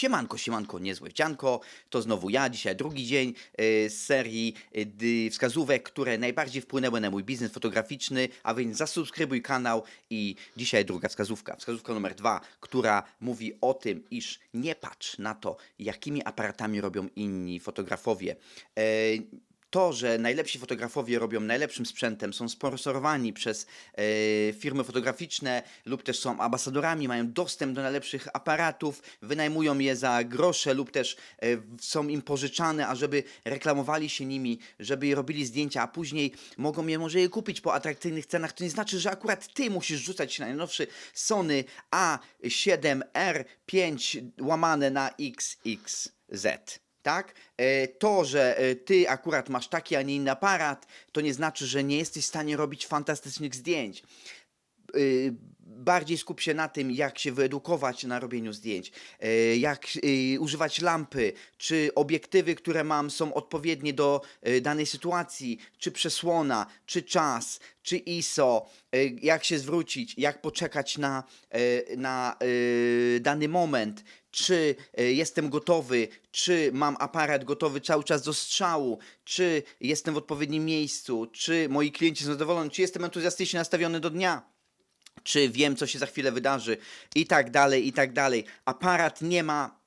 Siemanko, siemanko, niezłe wcianko. To znowu ja, dzisiaj drugi dzień e, z serii e, dy- wskazówek, które najbardziej wpłynęły na mój biznes fotograficzny, a więc zasubskrybuj kanał i dzisiaj druga wskazówka. Wskazówka numer dwa, która mówi o tym, iż nie patrz na to, jakimi aparatami robią inni fotografowie. To, że najlepsi fotografowie robią najlepszym sprzętem, są sponsorowani przez e, firmy fotograficzne lub też są ambasadorami, mają dostęp do najlepszych aparatów, wynajmują je za grosze lub też e, są im pożyczane, ażeby reklamowali się nimi, żeby robili zdjęcia, a później mogą je może je kupić po atrakcyjnych cenach. To nie znaczy, że akurat ty musisz rzucać się na najnowszy Sony A7R5 łamane na XXZ tak? E, To, że e, ty akurat masz taki, a nie inny aparat, to nie znaczy, że nie jesteś w stanie robić fantastycznych zdjęć. Y, Bardziej skup się na tym, jak się wyedukować na robieniu zdjęć, e, jak y, używać lampy, czy obiektywy, które mam, są odpowiednie do danej sytuacji, czy przesłona, czy czas, czy ISO, jak się zwrócić, jak poczekać na, na dany moment, czy jestem gotowy, czy mam aparat gotowy cały czas do strzału, czy jestem w odpowiednim miejscu, czy moi klienci są zadowoleni, czy jestem entuzjastycznie nastawiony do dnia czy wiem, co się za chwilę wydarzy, i tak dalej, i tak dalej. Aparat nie ma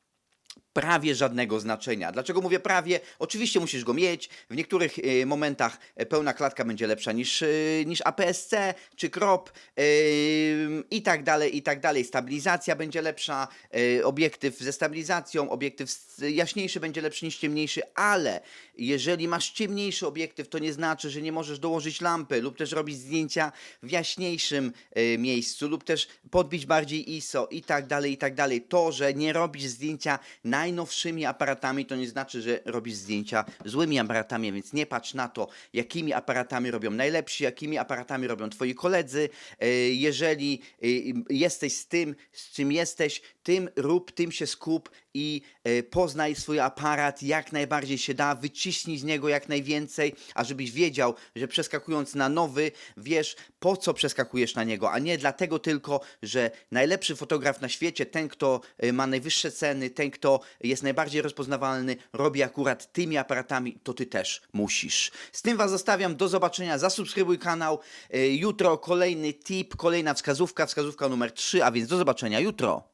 prawie żadnego znaczenia. Dlaczego mówię prawie? Oczywiście musisz go mieć. W niektórych e, momentach e, pełna klatka będzie lepsza niż, e, niż APS-C czy crop i tak dalej, i tak dalej. Stabilizacja będzie lepsza, obiektyw ze stabilizacją, obiektyw jaśniejszy będzie lepszy niż ciemniejszy, ale jeżeli masz ciemniejszy obiektyw, to nie znaczy, że nie możesz dołożyć lampy lub też robić zdjęcia w jaśniejszym miejscu lub też podbić bardziej ISO i tak dalej, i tak dalej. To, że nie robisz zdjęcia najnowszymi aparatami, to nie znaczy, że robisz zdjęcia złymi aparatami, więc nie patrz na to, jakimi aparatami robią najlepsi, jakimi aparatami robią twoi koledzy. E, Jeżeli e, jesteś z tym, z czym jesteś, tym rób, tym się skup i e, poznaj swój aparat jak najbardziej się da, wyciśnij z niego jak najwięcej, a żebyś wiedział, że przeskakując na nowy, wiesz po co przeskakujesz na niego, a nie dlatego tylko, że najlepszy fotograf na świecie, ten kto ma najwyższe ceny, ten kto jest najbardziej rozpoznawalny, robi akurat tymi aparatami, to ty też musisz. Z tym was zostawiam, do zobaczenia, zasubskrybuj kanał, E, jutro kolejny tip, kolejna wskazówka, wskazówka numer 3, a więc do zobaczenia jutro.